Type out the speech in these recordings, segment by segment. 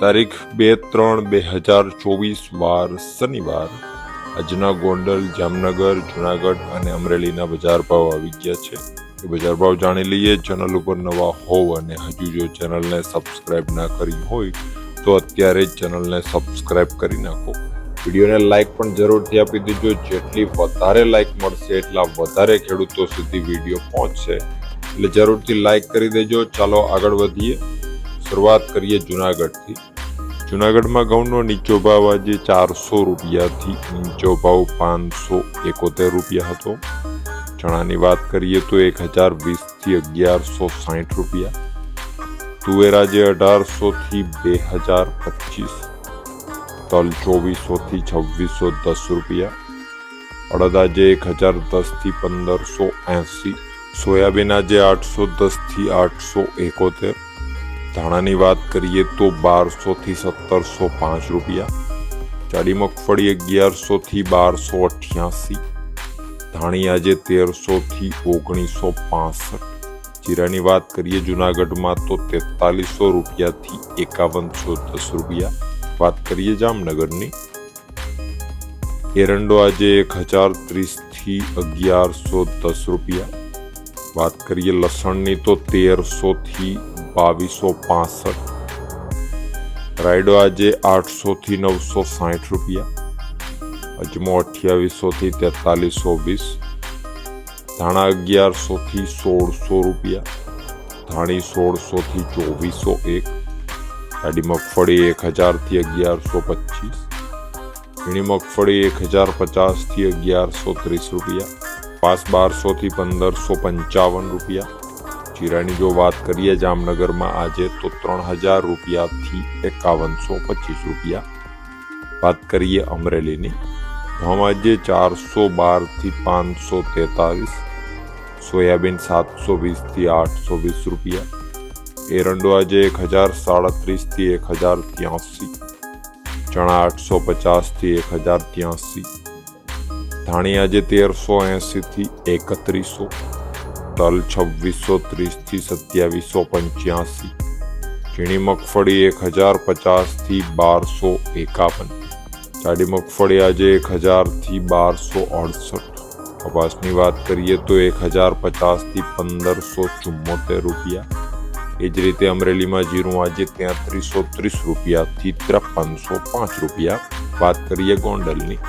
તારીખ બે ત્રણ બે હજાર ચોવીસ વાર શનિવાર. આજના ગોંડલ, જામનગર, જુનાગઢ અને અમરેલીના બજાર ભાવ આવી ગયા છે. એ બજાર ભાવ જાણી લઈએ. ચેનલ ઉપર નવા હોવ અને હજુ જો ચેનલને સબસ્ક્રાઇબ ના કરી હોય, તો અત્યારે જ ચેનલને સબસ્ક્રાઇબ કરી નાખો. વિડીયોને લાઇક પણ જરૂરથી આપી દેજો. જેટલી વધારે લાઇક મળશે, એટલા વધારે ખેડૂતો સુધી વીડિયો પહોંચશે. એટલે જરૂરથી લાઈક કરી દેજો. ચાલો આગળ વધીએ. શરૂઆત કરીએ જુનાગઢથી. જુનાગઢમાં ઘઉંનો નીચો ભાવ આજે ચારસો રૂપિયાથી નીચો ભાવ પાંચસો એકોતેર રૂપિયા હતો. ચણાની વાત કરીએ તો એક હજાર વીસથી અગિયારસો સાઠ રૂપિયા. તુવેર આજે અઢારસોથી બે હજાર પચીસ. તલ ચોવીસોથી છવ્વીસો દસ રૂપિયા. અડદ આજે એક હજાર દસથી પંદરસો એંસી. સોયાબીન આજે આઠસો દસથી આઠસો એકોતેર. ધાણાની વાત કરીએ તો બારસોથી સત્તરસો પાંચ રૂપિયા. જાડી મગફળી અગિયારસોથી બારસો અઠ્યાસી ધાણી આજે તેરસોથી ઓગણીસો પાસઠ જીરાની વાત કરીએ જુનાગઢમાં તો તેતાલીસો રૂપિયાથી એકાવનસો દસ રૂપિયા. વાત કરીએ જામનગરની. એરંડો આજે એક હજાર ત્રીસથી અગિયારસો દસ રૂપિયા. વાત કરીએ લસણની તો તેરસોથી બાવીસો પાસઠ. રાયડો આજે આઠસોથી નવસો સાઠ રૂપિયા. અજમો અઠ્યાવીસોથી તેતાલીસો વીસ. ધાણા અગિયારસોથી સોળસો રૂપિયા. ધાણી સોળસોથી ચોવીસો એક. જાડી મગફળી એક હજારથી અગિયારસો પચીસ. ઝીણી મગફળી એક હજાર પચાસથી અગિયારસો ત્રીસ રૂપિયા. પાસ બારસોથી પંદરસો પંચાવન રૂપિયા. જીરાની જો વાત કરીએ જામનગરમાં આજે તો ત્રણ હજાર રૂપિયાથી એકાવનસો પચીસ રૂપિયા. વાત કરીએ અમરેલીની. આજે ચારસો બારથી પાંચસો તેતાલીસ, સોયાબીન સાતસો વીસથી આઠસો વીસ રૂપિયા. એરંડો આજે એક હજાર સાડત્રીસથી એક હજાર ત્યાંસી, ચણા આઠસો પચાસથી એક હજાર ત્યાંસી. ધાણી આજે તેરસો એંસીથી એકત્રીસો. તલ છવ્વીસો ત્રીસથી સત્યાવીસો પંચ્યાસી. ઝીણી મગફળી એક હજાર પચાસથી બારસો એકાવન. જાડી મગફળી આજે એક હજારથી બારસો અડસઠ. કપાસની વાત કરીએ તો એક હજાર પચાસથી પંદરસો ચુમ્મોતેર રૂપિયા. એ જ રીતે અમરેલીમાં જીરું આજે તેત્રીસો ત્રીસ રૂપિયાથી ત્રેપનસો પાંચ રૂપિયા. વાત કરીએ ગોંડલની.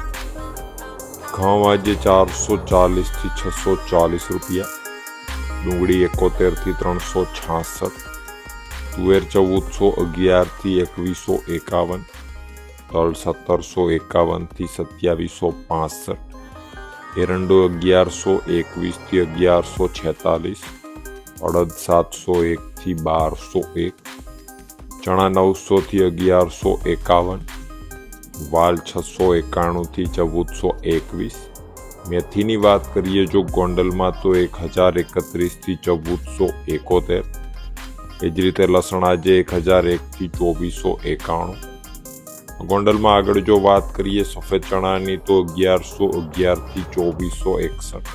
ઘઉં આજે ચારસો ચાલીસથી છસો ચાલીસ રૂપિયા. ડુંગળી એકોતેરથી ત્રણસો છાસઠ. તુવેર ચૌદસો અગિયારથી એકવીસો એકાવન. તલ સત્તરસો એકાવનથી સત્યાવીસો પાસઠ. એરંડો અગિયારસો એકવીસથી અગિયારસો છેતાલીસ. અડદ સાતસો એકથી બારસો એક. ચણા નવસોથી અગિયારસો એકાવન. વાલ છસો એકાણુંથી ચૌદસો એકવીસ. મેથીની વાત કરીએ જો ગોંડલમાં તો એક હજાર એકત્રીસથી ચૌદસો એકોતેર. એ જ રીતે લસણ આજે એક હજાર એકથી ચોવીસો એકાણું. ગોંડલમાં આગળ જો વાત કરીએ સફેદ ચણાની તો અગિયારસો અગિયારથી ચોવીસો એકસઠ.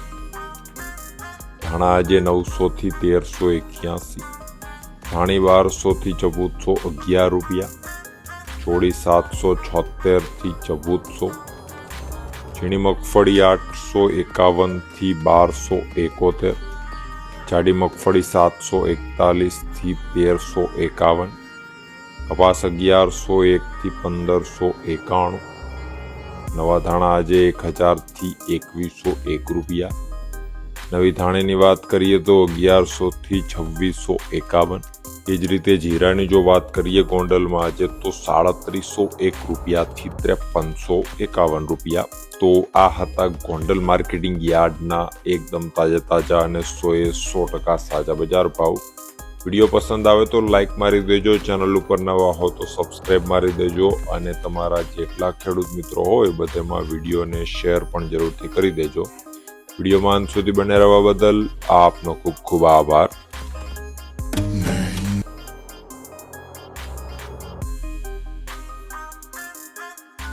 ધાણા આજે નવસોથી તેરસો એક્યાસી. ધાણી બારસોથી ચૌદસો અગિયાર રૂપિયા. ચોળી સાતસો છોતેરથી ચૌદસો. ઝીણી મગફળી આઠસો એકાવનથી બારસો એકોતેર જાડી મગફળી સાતસો એકતાલીસથી તેરસો એકાવન, કપાસ અગિયારસો એકથી પંદરસો એકાણું, નવા ધાણા આજે એક હજારથી એકવીસો એક રૂપિયા. નવી ધાણીની વાત કરીએ તો અગિયારસોથી છવ્વીસો એકાવન એ જ રીતે જીરાની જો વાત કરીએ ગોંડલમાં આજે, તો સાડત્રીસો એક રૂપિયાથી ત્રેપનસો એકાવન રૂપિયા. તો આ હતા ગોંડલ માર્કેટિંગ યાર્ડના એકદમ તાજા તાજા અને સોએ સો ટકા સાજા બજાર ભાવ. વીડિયો પસંદ આવે તો લાઇક મારી દેજો, ચેનલ ઉપર નવા હો તો સબસ્ક્રાઈબ મારી દેજો અને તમારા જેટલા ખેડૂત મિત્રો હોય બધેમાં વિડીયોને શેર પણ જરૂરથી કરી દેજો. વિડીયોમાં અંત સુધી બને રહેવા બદલ આપનો ખૂબ ખૂબ આભાર.